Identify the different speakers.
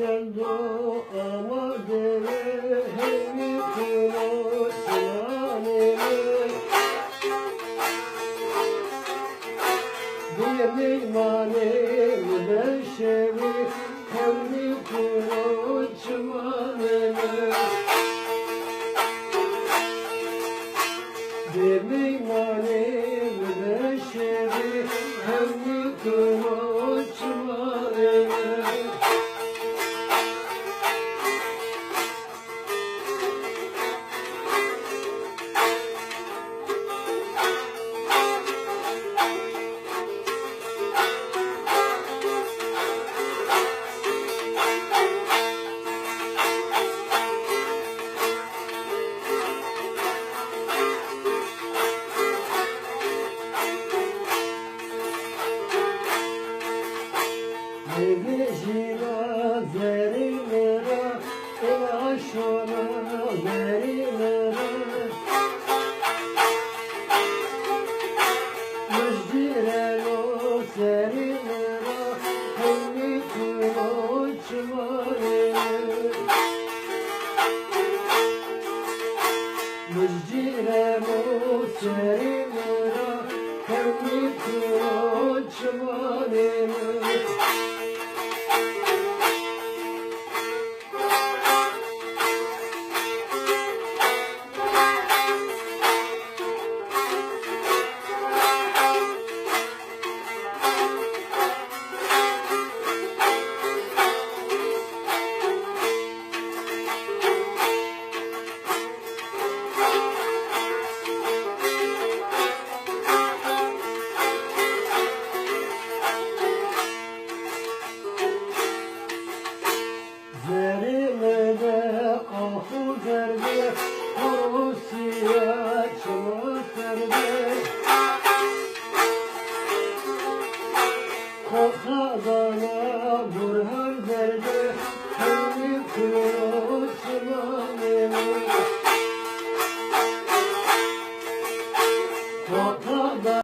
Speaker 1: çeldo ama deve hevi kula sulanele Diye meymane mübeşevi hevi kula çumanele Diye meymane mübeşevi Sibijira veri mera Ela şora veri mera Müzdire lo seri mera Hengi kulo çimare. Müzdire lo seri mera Luciano.